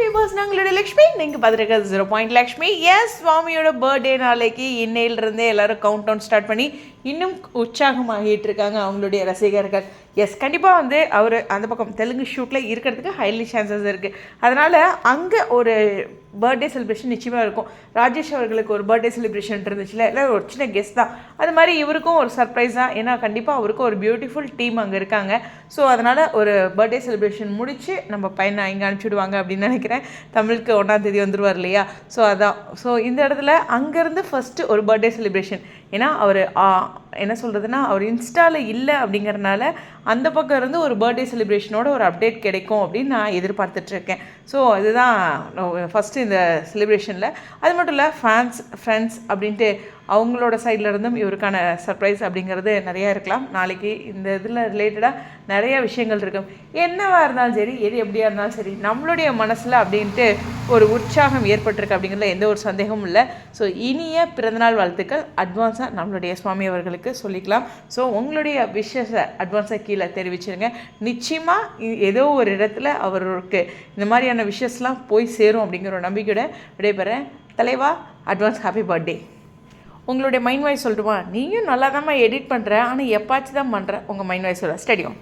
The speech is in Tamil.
வியூவர்ஸ் நாங்களுடைய லக்ஷ்மி. நீங்கள் பார்த்துருக்க ஜீரோ பாயிண்ட் லக்ஷ்மி. எஸ் சுவாமியோட பர்த்டே நாளைக்கு இன்னையிலிருந்தே எல்லாரும் கவுண்ட் டவுன் ஸ்டார்ட் பண்ணி இன்னும் உற்சாகமாகிட்டு இருக்காங்க அவங்களுடைய ரசிகர்கள். எஸ் கண்டிப்பாக வந்து அவர் அந்த பக்கம் தெலுங்கு ஷூட்டில் இருக்கிறதுக்கு ஹைலி சான்சஸ் இருக்குது அதனால் அங்கே ஒரு பர்த்டே செலிப்ரேஷன் நிச்சயமாக இருக்கும். ராஜேஷ் அவர்களுக்கு ஒரு பர்த்டே செலிப்ரேஷன் இருந்துச்சுல இல்லை ஒரு சின்ன கெஸ்ட் தான். அது மாதிரி இவருக்கும் ஒரு சர்ப்ரைஸ் தான். ஏன்னா கண்டிப்பாக அவருக்கும் ஒரு பியூட்டிஃபுல் டீம் அங்கே இருக்காங்க. ஸோ அதனால் ஒரு பர்த்டே செலிப்ரேஷன் முடித்து நம்ம பையனை இங்கே அனுப்பிச்சுடுவாங்க அப்படின்னு நினைக்கிறேன். தமிழுக்கு ஒன்றாம் தேதி இல்லையா? ஸோ அதான். ஸோ இந்த இடத்துல அங்கேருந்து ஃபஸ்ட்டு ஒரு பர்த்டே செலிப்ரேஷன் ஏன்னா அவர் என்ன சொல்கிறதுனா அவர் இன்ஸ்டாவில் இல்லை அப்படிங்கிறனால அந்த பக்கம் இருந்து ஒரு பர்த்டே செலிப்ரேஷனோட ஒரு அப்டேட் கிடைக்கும் அப்படின்னு நான் எதிர்பார்த்துட்ருக்கேன் ஸோ அதுதான் ஃபஸ்ட்டு இந்த செலிப்ரேஷனில் அது மட்டும் இல்லை ஃபேன்ஸ் ஃப்ரெண்ட்ஸ் அப்படின்ட்டு அவங்களோட சைடில் இருந்தும் இவருக்கான சர்ப்ரைஸ் அப்படிங்கிறது நிறையா இருக்கலாம். நாளைக்கு இந்த இதில் ரிலேட்டடாக நிறைய விஷயங்கள் இருக்கும். என்னவாக இருந்தாலும் சரி எது எப்படியா இருந்தாலும் சரி நம்மளுடைய மனசில் அப்படின்ட்டு ஒரு உற்சாகம் ஏற்பட்டிருக்கு அப்படிங்கிறதுல எந்த ஒரு சந்தேகமும் இல்லை. ஸோ இனிய பிறந்தநாள் வாழ்த்துக்கள். அட்வான்ஸாக நம்மளுடைய சுவாமி அவர்களுக்கு சொல்லிக்கலாம். ஸோ உங்களுடைய விஷஸை அட்வான்ஸாக கீழே தெரிவிச்சிருங்க. நிச்சயமாக ஏதோ ஒரு இடத்துல அவருக்கு இந்த மாதிரியான விஷஸ்லாம் போய் சேரும் அப்படிங்கிற ஒரு நம்பிக்கையோட விடைபெறேன். தலைவா அட்வான்ஸ் ஹாப்பி பர்த்டே உங்களுடைய மைண்ட் வாய்ஸ் சொல்லட்டுமா நீயும் நல்லா தான் எடிட் பண்ணுற ஆனால் எப்பாச்சும் தான் பண்ணுற உங்கள் மைண்ட் வாய்ஸ் சொல்ல ஸ்டடியும்